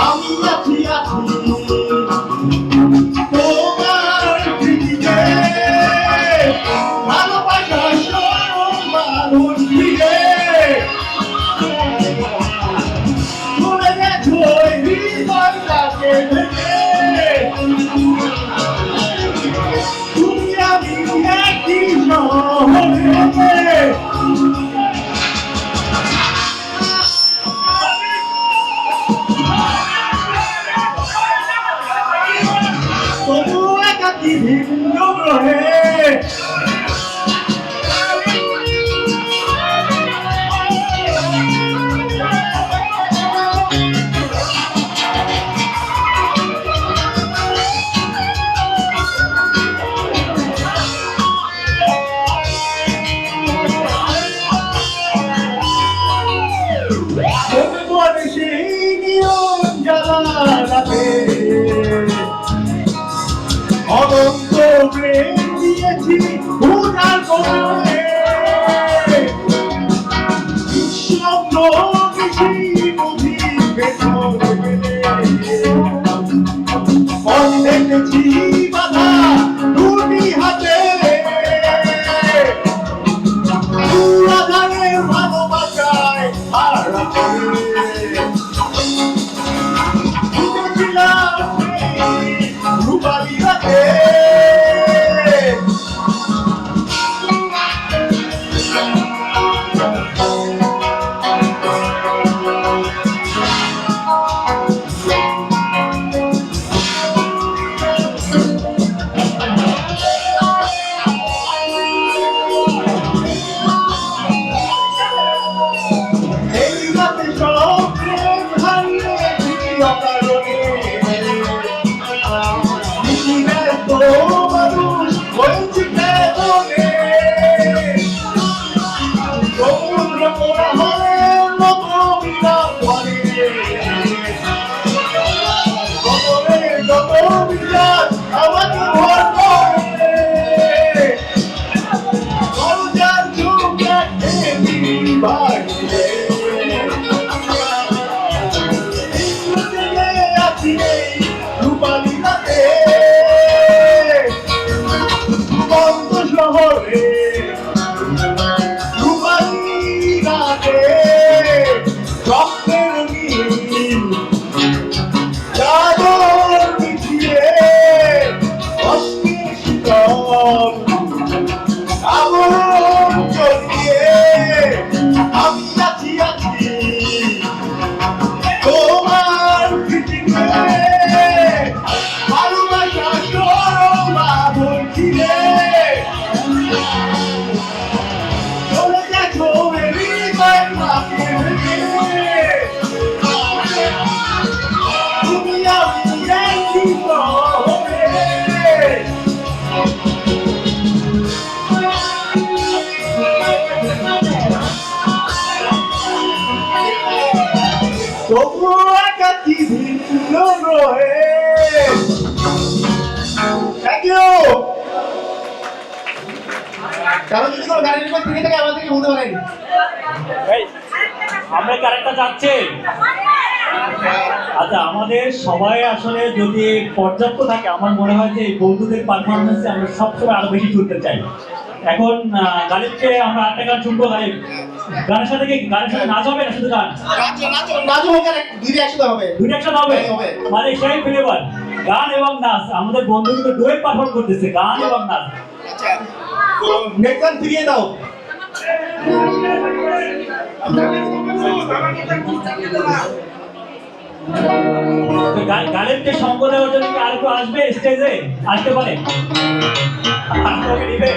আমি আছি আছি তোমার পৃথিবীতে ভালোবাসা মানুষ ফিরে ভুলে গেছো হৃদয়টাকে ভেঙে একাকি ভিন্ন গ্রহে তোমার কারণ গাড়ির উপর থেকে, আমাদেরকে আমরা কি আরেকটা যাচ্ছে? আচ্ছা আমাদের সবাই আসলে যদি পর্যাপ্ত থাকে, আমার মনে হয় যে বন্ধুদের পারফরমেন্সে আমরা সবসময় আরও বেশি তুলতে চাই। এখন গালিবকে আমরা আটটা গান শুনব গালিব গানের সাথে কি গানের সাথে নাচ হবে না শুধু গান? নাচো এক- দুইটা একসাথে হবে। দুইটা একসাথে হবে? হবে। মানে সেই ফ্লেভার গান এবং নাচ। আমাদের বন্ধু কিন্তু ডুয়েট পারফর্ম করতেছে গান এবং নাচ। আচ্ছা নেক্সট গান ফিরিয়ে দাও। গালিবকে সঙ্গ দেওয়ার জন্য কি আর কেউ আসবে স্টেজে আসতে পারে? আসতে হবে নিবে।